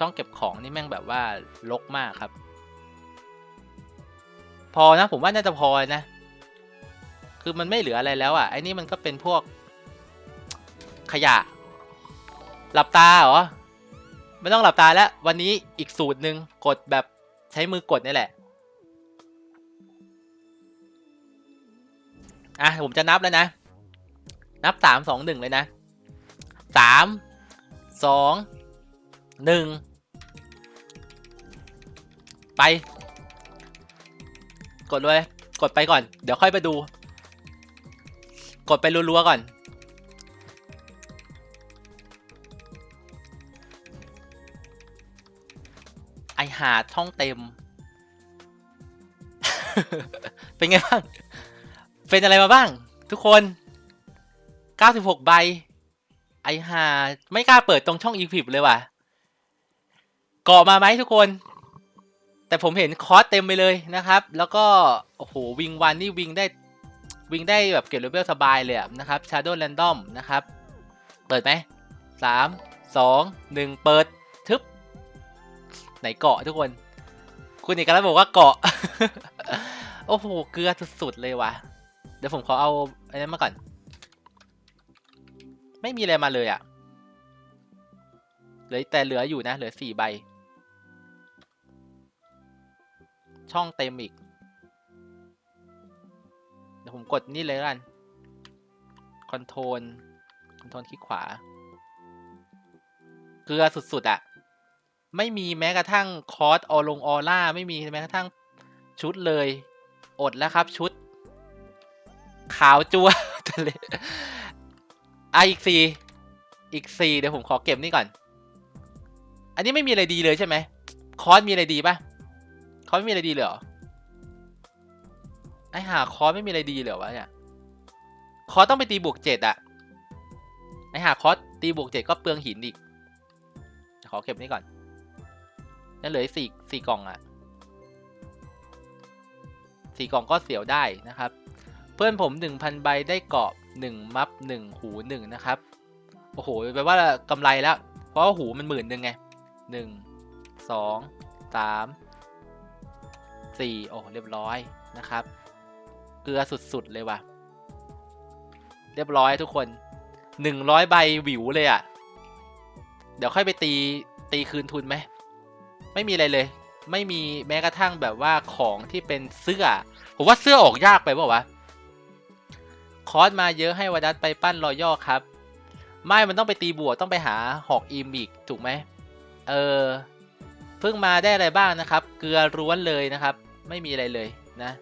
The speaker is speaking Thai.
ช่องเก็บของนี่แม่งแบบว่าลกมากครับ พอนะผมว่าน่าจะพอนะ คือมันไม่เหลืออะไรแล้วอะไอ้นี่มันก็เป็นพวกขยะ หลับตาเหรอ ไม่ต้องหลับตาแล้ว วันนี้อีกสูตรหนึ่งกดแบบใช้มือกดนี่แหละอะผมจะนับแล้วนะ นับสามสองหนึ่งเลยนะสามสองหนึ่ง ไป กดเลย กดไปก่อน เดี๋ยวค่อยไปดู กดไปรัวๆก่อน ไอหาช่องเต็ม เป็นไงบ้าง เป็นอะไรมาบ้าง ทุกคน 96 ใบ ไอหา ไม่กล้าเปิดตรงช่องอีพิบเลยว่ะเกาะมาไหมทุกคน แต่ผมเห็นคอสเต็มไปเลยนะครับ แล้วก็โอ้โหวิงวันนี่วิงได้วิงได้แบบเก็บเลเวลสบายเลยนะครับ Shadow Random นะครับ เปิดไหมสามสองหนึ่งเปิดทึบ ไหนเกาะทุกคน คุณเอกลักษณ์บอกว่าเกาะ โอ้โห เกลือสุดๆเลยว่ะ เดี๋ยวผมขอเอาอันนั้นมาก่อน ไม่มีอะไรมาเลยอะ่ะเหลือแต่เหลืออยู่นะ เหลือสี่ใบ ช่องเต็มอีก เดี๋ยวผมกดนี่เลยกันคอนโทรลคอนโทรลคลิกขวา เกลือสุดๆอะ่ะ ไม่มีแม้กระทั่งคอร์สออลงออร่า ไม่มีแม้กระทั่งชุดเลย อดแล้วครับชุด ขาวจัวทะเลอะอีกสี่อีกสี่เดี๋ยวผมขอเก็บนี่ก่อน อันนี้ไม่มีอะไรดีเลยใช่ไหมคอร์สมีอะไรดีปะ คอไม่มีอะไรดีเลยเหรอ ไอหาคอสไม่มีอะไรดีเลยวะเนี่ย คอสต้องไปตีบวกเจ็ดอะไอหาคอสตีบวกเจ็ดก็เปลืองหินอีก ขอเก็บนี่ก่อนนั่นเหลือสี่สี่กล่องอะสี่กล่องก็เสียวได้นะครับ เพื่อนผมหนึ่งพันใบได้เกาะหนึ่งมัฟหนึ่งหูหนึ่งนะครับ โอ้โหแปลว่ากำไรแล้ว เพราะว่าหูมันหมื่นหนึ่งไงหนึ่งสองสาม สี่โอ้เรียบร้อยนะครับ เกลือสุดๆเลยว่ะ เรียบร้อยทุกคนหนึ่งร้อยใบวิวเลยอะ่ะ เดี๋ยวค่อยไปตีตีคืนทุนไหม ไม่มีอะไรเลย ไม่มีแม้กระทั่งแบบว่าของที่เป็นเสื้อ ผมว่าเสื้อออกยากไปเปล่าวะ คอร์สมาเยอะให้วดัตไปปั้นรอย่อครับ ไม่ มันต้องไปตีบวกต้องไปหาหอกอีมอีกถูกไหม เออ เพิ่งมาได้อะไรบ้างนะครับ เกลือร้วนเลยนะครับ ไม่มีอะไรเลยนะ